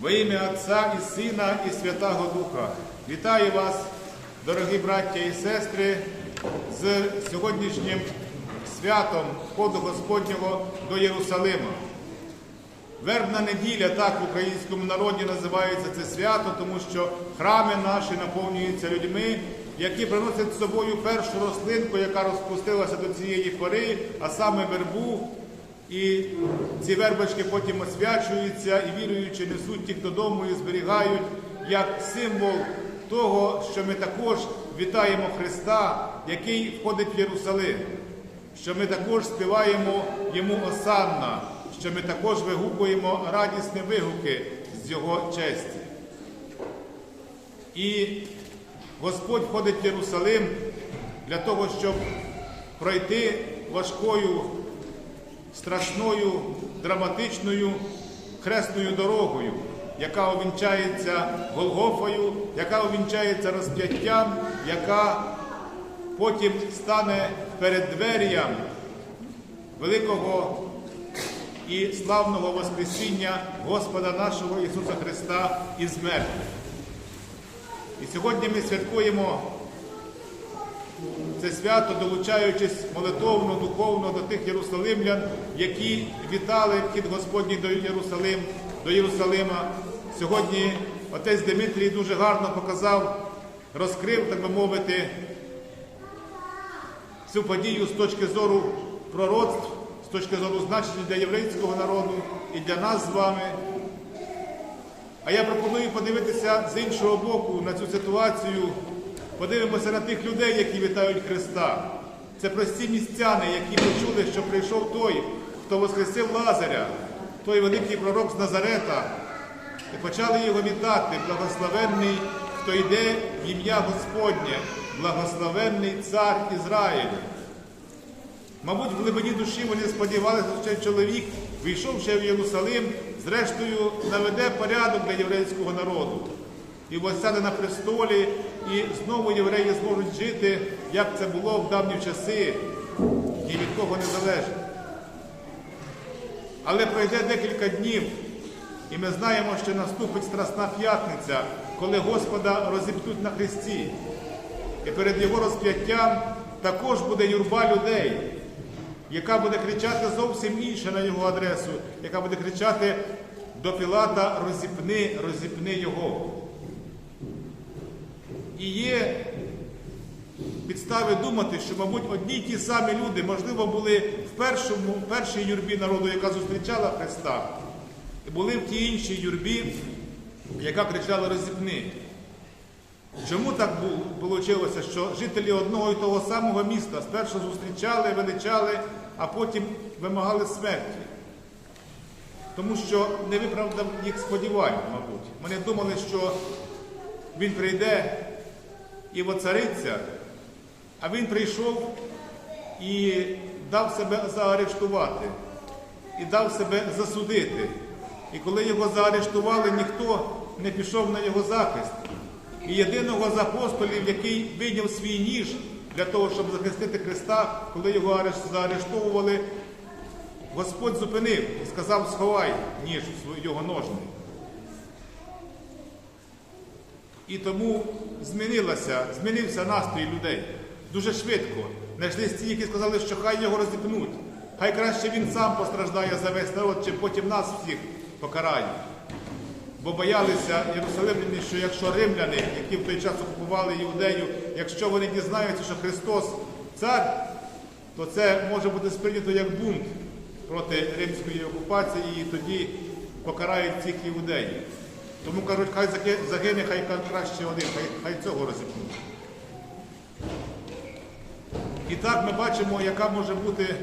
Во ім'я Отця і Сина і Святого Духа. Вітаю вас, дорогі браття і сестри, з сьогоднішнім святом входу Господнього до Єрусалима. Вербна неділя, так в українському народі називається це свято, тому що храми наші наповнюються людьми, які приносять з собою першу рослинку, яка розпустилася до цієї пори, а саме вербу. І ці вербочки потім освячуються і віруючи несуть їх додому і зберігають як символ того, що ми також вітаємо Христа, який входить в Єрусалим, що ми також співаємо йому осанна, що ми також вигукуємо радісні вигуки з Його честі. І Господь входить в Єрусалим для того, щоб пройти важкою страшною, драматичною хресною дорогою, яка увінчається Голгофою, яка увінчається розп'яттям, яка потім стане перед дверям великого і славного Воскресіння Господа нашого Ісуса Христа із мертвих. І сьогодні ми святкуємо це свято, долучаючись молитовно, духовно до тих єрусалимлян, які вітали вхід Господній до Єрусалим, до Єрусалима. Сьогодні отець Дмитрій дуже гарно показав, розкрив, так би мовити, цю подію з точки зору пророцтв, з точки зору значення для єврейського народу і для нас з вами. А я пропоную подивитися з іншого боку на цю ситуацію. Подивимося на тих людей, які вітають Христа. Це прості містяни, які почули, що прийшов той, хто воскресив Лазаря, той великий пророк з Назарета, і почали його вітати, благословенний, хто йде в ім'я Господнє, благословенний цар Ізраїлю. Мабуть, в глибині душі вони сподівалися, що чоловік, війшовши в Єрусалим, зрештою наведе порядок для єврейського народу. І восяде на престолі, і знову євреї зможуть жити, як це було в давні часи, ні від кого не залежить. Але пройде декілька днів, і ми знаємо, що наступить Страсна п'ятниця, коли Господа розіпнуть на хресті. І перед його розп'яттям також буде юрба людей, яка буде кричати зовсім інше на його адресу, яка буде кричати до Пілата розіпни, розіпни його. І є підстави думати, що, мабуть, одні й ті самі люди, можливо, були в першому, першій юрбі народу, яка зустрічала Христа, і були в тій іншій юрбі, яка кричала розіпни. Чому так вийшло, що жителі одного і того самого міста спершу зустрічали, величали, а потім вимагали смерті? Тому що не виправдав їх сподівань, мабуть. Вони думали, що він прийде і воцариться, а він прийшов і дав себе заарештувати, і дав себе засудити. І коли його заарештували, ніхто не пішов на його захист. І єдиного з апостолів, який вийняв свій ніж для того, щоб захистити Христа, коли його заарештовували, Господь зупинив і сказав, сховай ніж його ножни. І тому змінилося, змінився настрій людей дуже швидко. Знайшлись ті, які сказали, що хай його розіпнуть. Хай краще він сам постраждає за весь народ, чим потім нас всіх покарають. Бо боялися Єрусалимляни, що якщо римляни, які в той час окупували Іудею, якщо вони дізнаються, що Христос цар, то це може бути сприйнято як бунт проти римської окупації, і тоді покарають цих іудеїв. Тому кажуть, хай загине, хай краще один, хай, хай цього розіпнуть. І так ми бачимо, яка може бути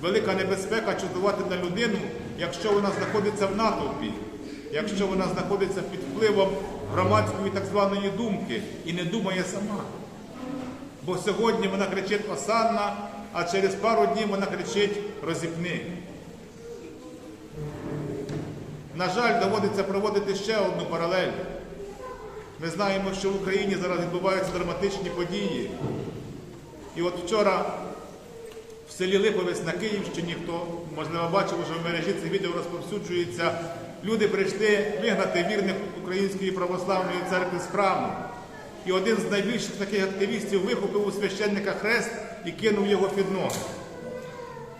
велика небезпека чудувати на людину, якщо вона знаходиться в натовпі, якщо вона знаходиться під впливом громадської так званої думки і не думає сама. Бо сьогодні вона кричить Осанна, а через пару днів вона кричить розіпни. На жаль, доводиться проводити ще одну паралель. Ми знаємо, що в Україні зараз відбуваються драматичні події. І от вчора в селі Липовець на Київщині, хто, можливо, бачив, що в мережі це відео розповсюджується, люди прийшли вигнати вірних Української православної церкви з храму. І один з найбільших таких активістів вихопив у священника хрест і кинув його під ноги.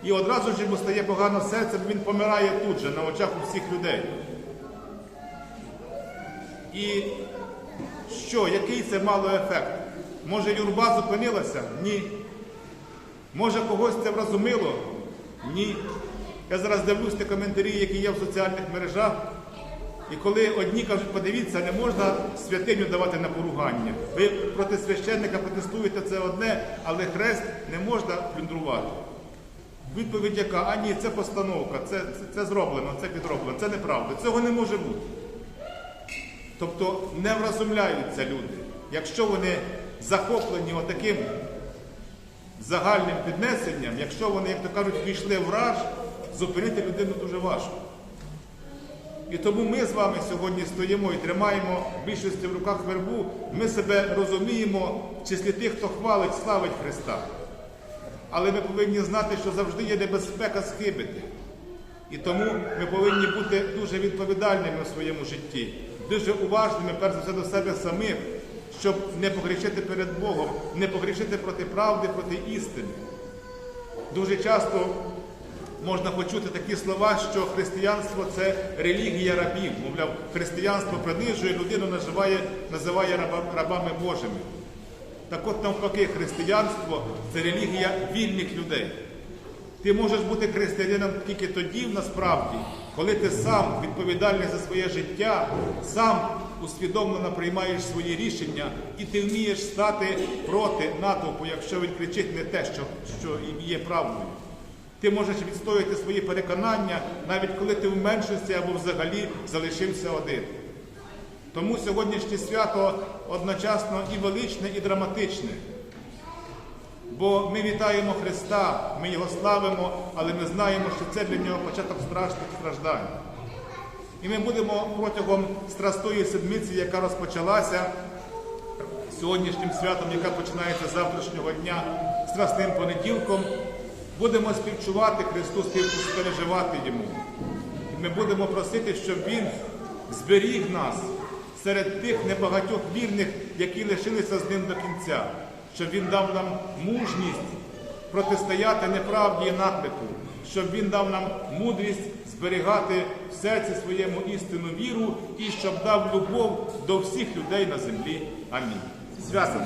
І одразу ж йому стає погано серце, він помирає тут же, на очах у всіх людей. І що, який це мало ефект? Може, юрба зупинилася? Ні. Може, когось це вразумило? Ні. Я зараз дивлюсь ті коментарі, які є в соціальних мережах. І коли одні кажуть, подивіться, не можна святиню давати на поругання. Ви проти священника протестуєте це одне, але хрест не можна плюндрувати. Відповідь яка? А ні, це постановка, це, це, це зроблено, це підроблено, це неправда. Цього не може бути. Тобто не вразумляються люди. Якщо вони захоплені отаким загальним піднесенням, якщо вони, як то кажуть, війшли в раж, зупинити людину дуже важко. І тому ми з вами сьогодні стоїмо і тримаємо в більшості в руках вербу. Ми себе розуміємо в числі тих, хто хвалить, славить Христа. Але ми повинні знати, що завжди є небезпека схибити. І тому ми повинні бути дуже відповідальними у своєму житті, дуже уважними, перш за все, до себе самих, щоб не погрішити перед Богом, не погрішити проти правди, проти істини. Дуже часто можна почути такі слова, що християнство це релігія рабів. Мовляв, християнство принижує людину, називає, називає рабами Божими. Так от навпаки, християнство це релігія вільних людей. Ти можеш бути християнином тільки тоді, насправді, коли ти сам відповідальний за своє життя, сам усвідомлено приймаєш свої рішення і ти вмієш стати проти натовпу, якщо він кричить не те, що, що є правдою. Ти можеш відстояти свої переконання, навіть коли ти в меншості або взагалі залишився один. Тому сьогоднішнє свято одночасно і величне, і драматичне. Бо ми вітаємо Христа, ми Його славимо, але ми знаємо, що це для нього початок страшних страждань. І ми будемо протягом страстої седмиці, яка розпочалася сьогоднішнім святом, яка починається з завтрашнього дня, страсним понеділком, будемо співчувати Христу, співпереживати Йому. І ми будемо просити, щоб Він зберіг нас серед тих небагатьох вірних, які лишилися з ним до кінця, щоб Він дав нам мужність протистояти неправді і наклику, щоб Він дав нам мудрість зберігати в серці своєму істинну віру і щоб дав любов до всіх людей на землі. Амінь. Свято!